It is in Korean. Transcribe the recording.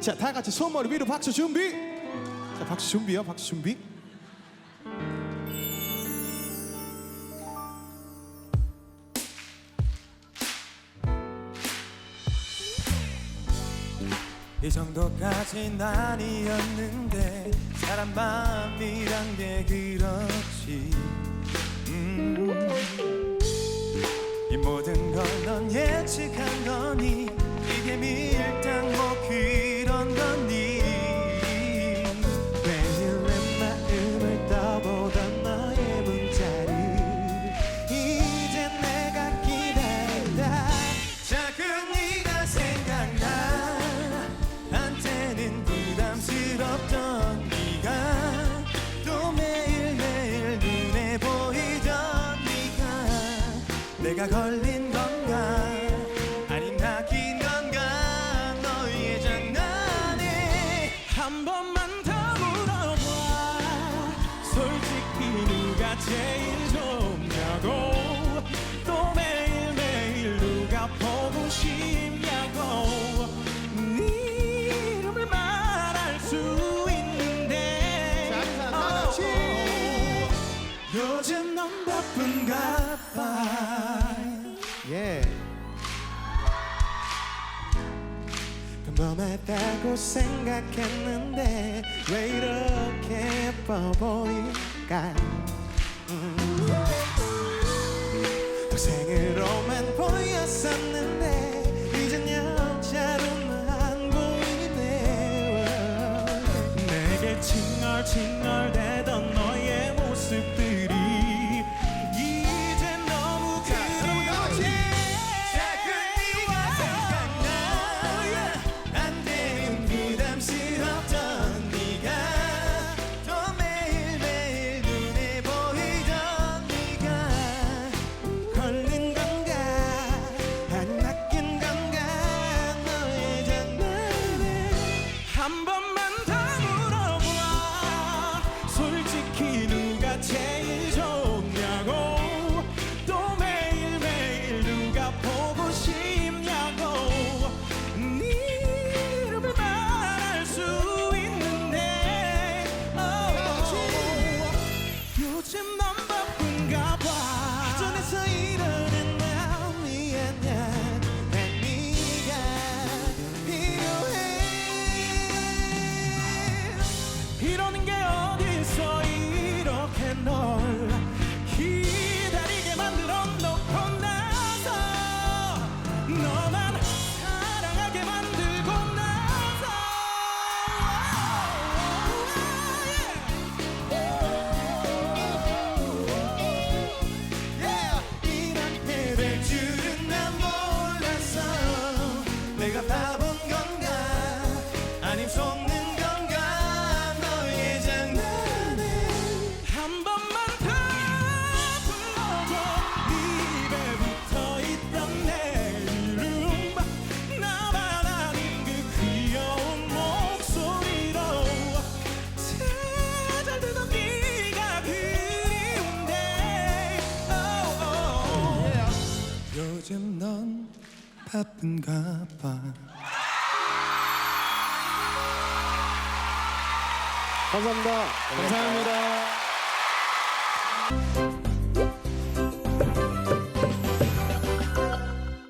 자, 다 같이 손머리 위로 박수 준비. 자, 박수 준비요. 박수 준비. 이 정도까진 아니었는데 사람 마음이란 게 그렇지 음. 이 모든 걸 넌 예측한 거니 이게 밀당 내가 걸린 건가? 아님 낚인 건가? 너의 장난에 한 번만 더 물어봐. 솔직히 누가 제일 좋냐고. 또 매일매일 누가 보고 싶냐고. 네 이름을 말할 수 있는데. 다 같이. 어, 요즘 평범하다고 생각했는데 왜 이렇게 예뻐 보일까? 음. 학생으로만 보였었는데 이젠 여자로는 안 보이네. 내게 칭얼칭얼대 너 바쁜가 봐 감사합니다. 감사합니다